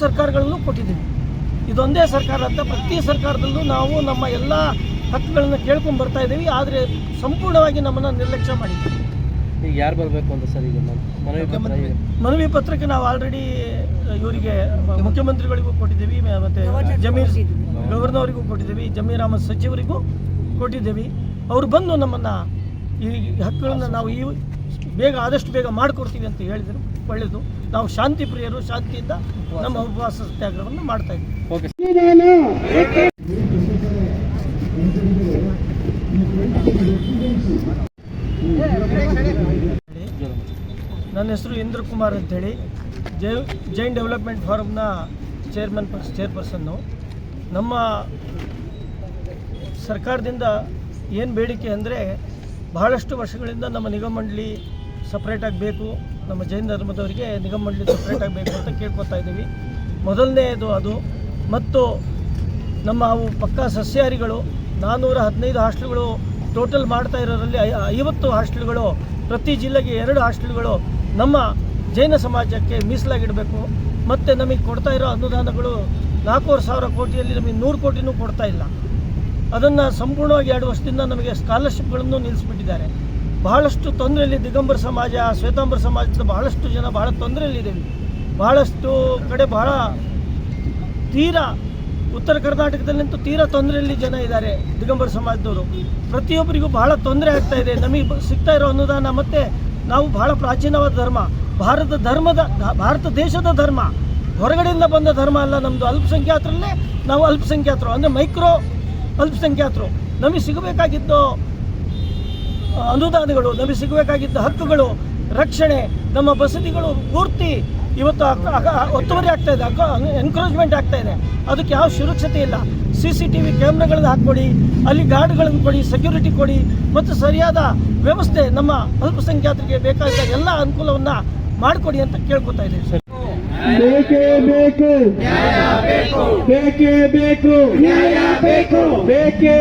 ಸರ್ಕಾರಗಳಲ್ಲೂ ಕೊಟ್ಟಿದ್ದೀವಿ. ಇದೊಂದೇ ಸರ್ಕಾರ ಅಂತ ಪ್ರತಿ ಸರ್ಕಾರದಲ್ಲೂ ನಾವು ನಮ್ಮ ಎಲ್ಲ ಹಕ್ಕುಗಳನ್ನು ಕೇಳ್ಕೊಂಡು ಬರ್ತಾ ಇದ್ದೀವಿ. ಆದರೆ ಸಂಪೂರ್ಣವಾಗಿ ನಮ್ಮನ್ನು ನಿರ್ಲಕ್ಷ್ಯ ಮಾಡಿದ್ದೀವಿ. ಈಗ ಯಾರು ಬರಬೇಕು ಅಂತ ಸರ್ ಈಗ ಮನ್- ಮನವಿ ಪತ್ರ ಮನವಿ ಪತ್ರಕ್ಕೆ ನಾವು ಆಲ್ರೆಡಿ ಇವರಿಗೆ ಮುಖ್ಯಮಂತ್ರಿಗಳಿಗೂ ಕೊಟ್ಟಿದ್ದೀವಿ. ಮತ್ತು ಜಮೀರ್ ಗವರ್ನವರಿಗೂ ಕೊಟ್ಟಿದ್ದೀವಿ. ಜಮೀರ್ ಅಹಮದ್ ಸಚಿವರಿಗೂ ಕೊಟ್ಟಿದ್ದೀವಿ. ಅವರು ಬಂದು ನಮ್ಮನ್ನು ಈ ಹಕ್ಕುಗಳನ್ನು ನಾವು ಈ ಬೇಗ ಆದಷ್ಟು ಬೇಗ ಮಾಡಿಕೊಡ್ತೀವಿ ಅಂತ ಹೇಳಿದರು. ಒಳ್ಳೆಯದು ನಾವು ಶಾಂತಿ ಪ್ರಿಯರು ಶಾಂತಿಯಿಂದ ನಮ್ಮ ಉಪವಾಸ ಸತ್ಯಾಗ್ರಹವನ್ನು ಮಾಡ್ತಾ ಇದ್ದೀವಿ. ನನ್ನ ಹೆಸರು ಇಂದ್ರ ಕುಮಾರ್ ಅಂತೇಳಿ ಜೈ ಜೈನ್ ಡೆವಲಪ್ಮೆಂಟ್ ಫಾರಮ್ನ ಚೇರ್ಮನ್ ಪರ್ಸ್ ಚೇರ್ಪರ್ಸನ್ನು. ನಮ್ಮ ಸರ್ಕಾರದಿಂದ ಏನು ಬೇಡಿಕೆ ಅಂದರೆ ಬಹಳಷ್ಟು ವರ್ಷಗಳಿಂದ ನಮ್ಮ ನಿಗಮ ಮಂಡಳಿ ಸಪ್ರೇಟ್ ಆಗಬೇಕು ನಮ್ಮ ಜೈನ ಧರ್ಮದವರಿಗೆ ನಿಗಮ ಮಂಡಳಿ ಸಪ್ರೇಟ್ ಆಗಬೇಕು ಅಂತ ಕೇಳ್ಕೊತಾ ಇದ್ದೀವಿ. ಮೊದಲನೇದು ಅದು. ಮತ್ತು ನಮ್ಮ ಅವು ಪಕ್ಕಾ ಸಸ್ಯಾಹಾರಿಗಳು ನಾನ್ನೂರ ಹದಿನೈದು ಹಾಸ್ಟೆಲ್ಗಳು ಟೋಟಲ್ ಮಾಡ್ತಾ ಇರೋದ್ರಲ್ಲಿ ಐವತ್ತು ಹಾಸ್ಟೆಲ್ಗಳು, ಪ್ರತಿ ಜಿಲ್ಲೆಗೆ ಎರಡು ಹಾಸ್ಟೆಲ್ಗಳು ನಮ್ಮ ಜೈನ ಸಮಾಜಕ್ಕೆ ಮೀಸಲಾಗಿಡಬೇಕು. ಮತ್ತು ನಮಗೆ ಕೊಡ್ತಾ ಇರೋ ಅನುದಾನಗಳು ನಾಲ್ಕೂವರೆ ಸಾವಿರ ಕೋಟಿಯಲ್ಲಿ ನಮಗೆ ನೂರು ಕೋಟಿನೂ ಕೊಡ್ತಾ ಇಲ್ಲ. ಅದನ್ನು ಸಂಪೂರ್ಣವಾಗಿ ಎರಡು ವರ್ಷದಿಂದ ನಮಗೆ ಸ್ಕಾಲರ್ಶಿಪ್ಗಳನ್ನು ನಿಲ್ಲಿಸ್ಬಿಟ್ಟಿದ್ದಾರೆ ಬಹಳಷ್ಟು ತೊಂದರೆಯಲ್ಲಿ ದಿಗಂಬರ ಸಮಾಜ, ಶ್ವೇತಾಂಬರ ಸಮಾಜದ ಬಹಳಷ್ಟು ಜನ ಬಹಳ ತೊಂದರೆಯಲ್ಲಿದ್ದೀವಿ ಬಹಳಷ್ಟು ಕಡೆ ಬಹಳ ತೀರಾ ಉತ್ತರ ಕರ್ನಾಟಕದಲ್ಲಂತೂ ತೀರಾ ತೊಂದರೆಯಲ್ಲಿ ಜನ ಇದ್ದಾರೆ ದಿಗಂಬರ ಸಮಾಜದವರು. ಪ್ರತಿಯೊಬ್ಬರಿಗೂ ಬಹಳ ತೊಂದರೆ ಆಗ್ತಾ ಇದೆ. ನಮಗೆ ಸಿಗ್ತಾ ಇರೋ ಅನುದಾನ ಮತ್ತು ನಾವು ಬಹಳ ಪ್ರಾಚೀನವಾದ ಧರ್ಮ. ಭಾರತ ಧರ್ಮದ, ಭಾರತ ದೇಶದ ಧರ್ಮ. ಹೊರಗಡೆಯಿಂದ ಬಂದ ಧರ್ಮ ಅಲ್ಲ ನಮ್ಮದು ಅಲ್ಪಸಂಖ್ಯಾತರಲ್ಲೇ ನಾವು ಅಲ್ಪಸಂಖ್ಯಾತರು. ಅಂದರೆ ಮೈಕ್ರೋ ಅಲ್ಪಸಂಖ್ಯಾತರು. ನಮಗೆ ಸಿಗಬೇಕಾಗಿದ್ದು ಅನುದಾನಗಳು ನಮಗೆ ಸಿಗಬೇಕಾಗಿದ್ದ ಹಕ್ಕುಗಳು ರಕ್ಷಣೆ ನಮ್ಮ ಬಸದಿಗಳು ಪೂರ್ತಿ ಇವತ್ತು ಒತ್ತುವರಿ ಆಗ್ತಾ ಇದೆ ಎನ್ಕರೇಜ್ಮೆಂಟ್ ಆಗ್ತಾ ಇದೆ ಅದಕ್ಕೆ ಯಾವ ಸುರಕ್ಷತೆ ಇಲ್ಲ ಸಿ ಸಿ ಟಿ ವಿ ಕ್ಯಾಮ್ರಾಗಳನ್ನ ಹಾಕ್ಕೊಡಿ ಅಲ್ಲಿ ಗಾರ್ಡ್ಗಳನ್ನು ಕೊಡಿ ಸೆಕ್ಯೂರಿಟಿ ಕೊಡಿ ಮತ್ತು ಸರಿಯಾದ ವ್ಯವಸ್ಥೆ ನಮ್ಮ ಅಲ್ಪಸಂಖ್ಯಾತರಿಗೆ ಬೇಕಾದ ಎಲ್ಲ ಅನುಕೂಲವನ್ನು ಮಾಡಿಕೊಡಿ ಅಂತ ಕೇಳ್ಕೊತಾ ಇದ್ದೀವಿ ಸರ್ ಬೇಕೇ ಬೇಕು ಬೇಕೇ ಬೇಕು ಬೇಕು ಬೇಕೇ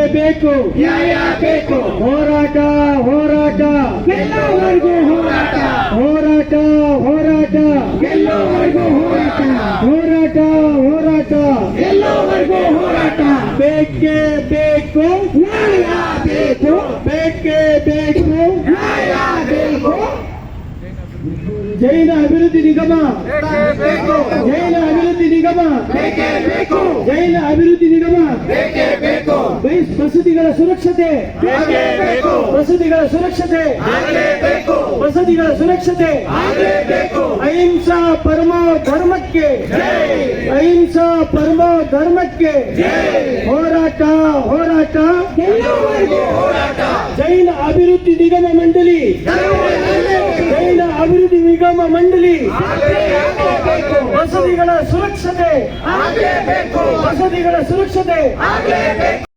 ಎಲ್ಲವರೆಗೂ ಹೋರಾಟ ಹೋರಾಟ ಹೋರಾಟ ಎಲ್ಲವರೆಗೂ ಹೋರಾಟ. ಹೋರಾಟ ಹೋರಾಟ. ಎಲ್ಲವರೆಗೂ ಹೋರಾಟ. ಬೇಕೇ ಬೇಕು. ನ್ಯಾಯ ಬೇಕು. ಬೇಕೇ ಬೇಕು. ನ್ಯಾಯ ಬೇಕು. ಜೈನ ಅಭಿವೃದ್ಧಿ ನಿಗಮ. ಜೈನ ಅಭಿವೃದ್ಧಿ ನಿಗಮ. ಜೈನ ಅಭಿವೃದ್ಧಿ ನಿಗಮ. ಬಸದಿಗಳ ಸುರಕ್ಷತೆ. ವಸತಿಗಳ ಸುರಕ್ಷತೆ. ವಸತಿಗಳ ಸುರಕ್ಷತೆ. ಅಹಿಂಸಾ ಪರಮ ಧರ್ಮಕ್ಕೆ. ಅಹಿಂಸಾ ಪರಮ ಧರ್ಮಕ್ಕೆ. ಹೋರಾಟ ಹೋರಾಟ. ಜೈನ ಅಭಿವೃದ್ಧಿ ನಿಗಮ ಮಂಡಳಿ. ಜೈನ ಅಭಿವೃದ್ಧಿ ನಿಗಮ ಮಂಡಳಿ. ವಸತಿಗಳ ಸುರಕ್ಷತೆ. ವಸತಿಗಳ ಸುರಕ್ಷತೆ.